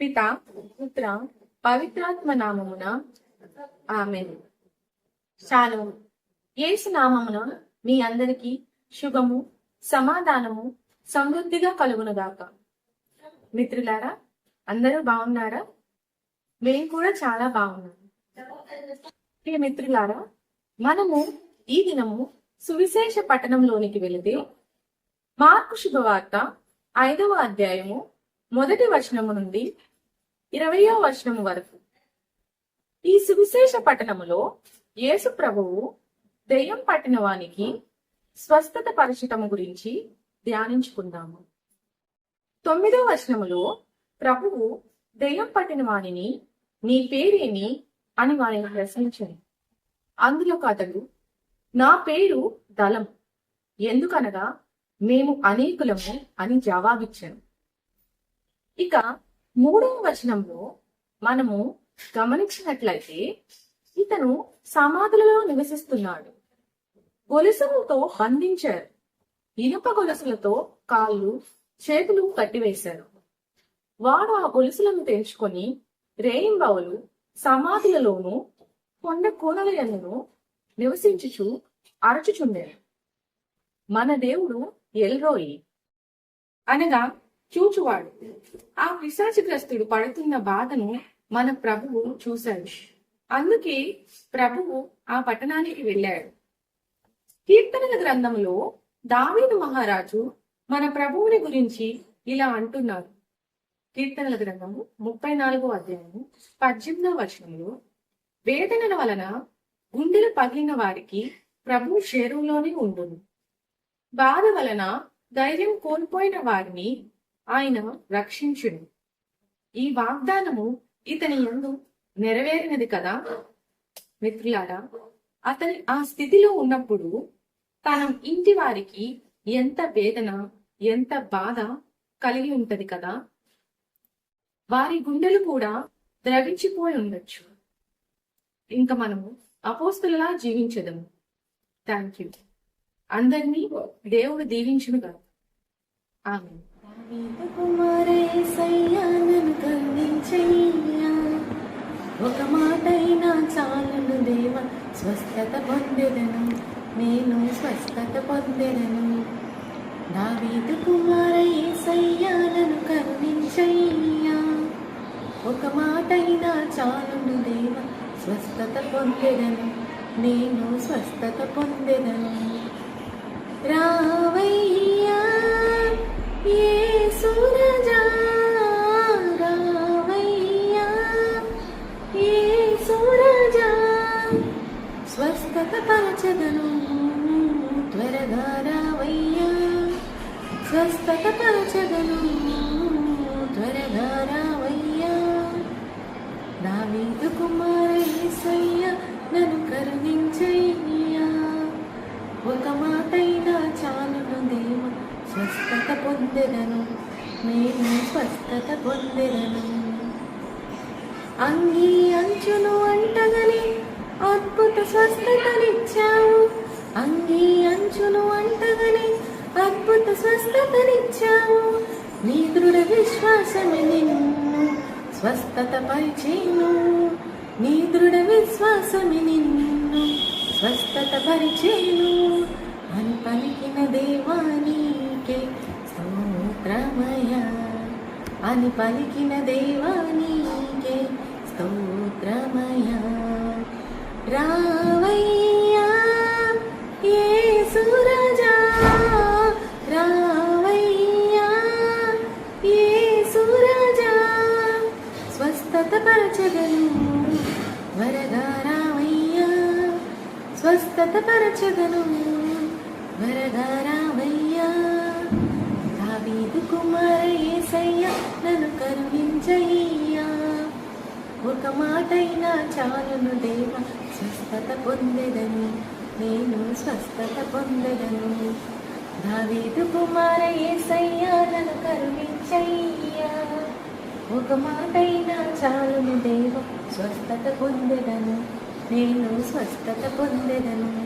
పిత పుత్ర పవిత్రాత్మ నామమున ఆమె శాలము ఏసు నామమున మీ అందరికీ శుభము సమాధానము సమృద్ధిగా కలుగునుగాక. మిత్రులారా అందరూ బాగున్నారా? మేము కూడా చాలా బాగున్నాం. మిత్రులారా మనము ఈ దినము సువిశేష పట్టణంలోనికి వెళితే మార్కు శుభవార్త ఐదవ అధ్యాయము మొదటి వచనము నుండి ఇరవయో వచనము వరకు. ఈ సువిశేష పట్టణములో యేసు ప్రభువు దెయ్యం పట్టిన వానికి స్వస్థత పరచటము గురించి ధ్యానించుకుందాము. తొమ్మిదో వచనములో ప్రభువు దెయ్యం పట్టిన వానిని నీ పేరేమి అని వారిని ప్రశ్నించను అందులో అతడు నా పేరు దళం ఎందుకనగా మేము అనేకులము అని జవాబిచ్చాను. ఇక మూడవ వచనంలో మనము గమనించినట్లయితే ఇతను సమాధులలో నివసిస్తున్నాడు. గొలుసులతో బంధించారు. ఇనుప గొలుసులతో కాళ్ళు చేతులు కట్టివేశారు. వాడు ఆ గొలుసులను తెంచుకొని రేయింబవులు సమాధులలోను కొండ కోనల నివసించుచు అరచుచుండెను. మన దేవుడు ఎల్రోయి అనగా చూచువాడు. ఆ పిశాచిగ్రస్తుడు పడుతున్న బాధను మన ప్రభువు చూశాడు. అందుకే ప్రభువు ఆ పట్టణానికి వెళ్ళాడు. కీర్తనల గ్రంథంలో దావీదు మహారాజు మన ప్రభువుని గురించి ఇలా అంటున్నారు. కీర్తనల గ్రంథము ముప్పై నాలుగో అధ్యాయము పద్దెనిమిదవ వచనంలో వేదనల వలన గుండెలు పగిలిన వారికి ప్రభు శరీరంలోనే ఉండును. బాధ వలన ధైర్యం కోల్పోయిన వారిని ఆయన రక్షించును. ఈ వాగ్దానము ఇతని ఎందు నెరవేరినది కదా? మిత్రులారా అతని ఆ స్థితిలో ఉన్నప్పుడు తన ఇంటి వారికి ఎంత వేదన ఎంత బాధ కలిగి ఉంటది కదా. వారి గుండెలు కూడా ద్రవించిపోయి ఉండొచ్చు. ఇంకా మనము అపోస్తులలా జీవించదము. థ్యాంక్ యూ అందరినీ దేవుడు దీవించును కదా ఆమె ఒక మాటైనా చాలును దేవ స్వస్థత పొందేదను. నేను స్వస్థత పొందెనను. దావీదు కుమారేసయ్యా నన్ను కరుణించయ్యా. ఒక మాటైనా చాలును దేవ స్వస్థత పొందెదను. నేను స్వస్థత పొందెదను. రావయ్యా యేసురాజా రావయ్యా సూరజా స్వస్థత పరచదను. త్వరగా రావయ్యా స్వస్థత పరచగను త్వరగా రావయ్యా దావీదు కుమారయ్య నన్ను కరుణించయ్యా. ఒక మాటైనా చాలును దేవ స్వస్థత పొందెదను. నేను స్వస్థత పొందెదను. అంగీ అంచును అంటగని అద్భుత స్వస్థతనిచ్చావు. అంగీ అంచును అంటగని అద్భుత స్వస్థతనిచ్చావు. నీ దృఢ విశ్వాసమే నిన్ను స్వస్థత పరిచేను నీ దృఢ విశ్వాసమే నిన్ను స్వస్థత పరిచేను అని పలికిన దేవానీకే స్తోత్రమయ. అని పలికిన దేవానీకే స్తోత్రమయ. రా స్వస్థతపరచగను వరగా రావయ్యా స్వస్థత వరగా రావయ్యా దావీదు కుమార ఏసయ్య నన్ను కరుణించయ్యా. ఒక మాటైనా చాలును దేవ స్వస్థత పొందెదను. నేను స్వస్థత పొందెదను. దావీదు కుమార యేసయ్య నన్ను కరుణించయ్యా. ఒక మాటైనా చాలును దేవ. స్వస్థత పొందెదను. నేను స్వస్థత పొందెదను.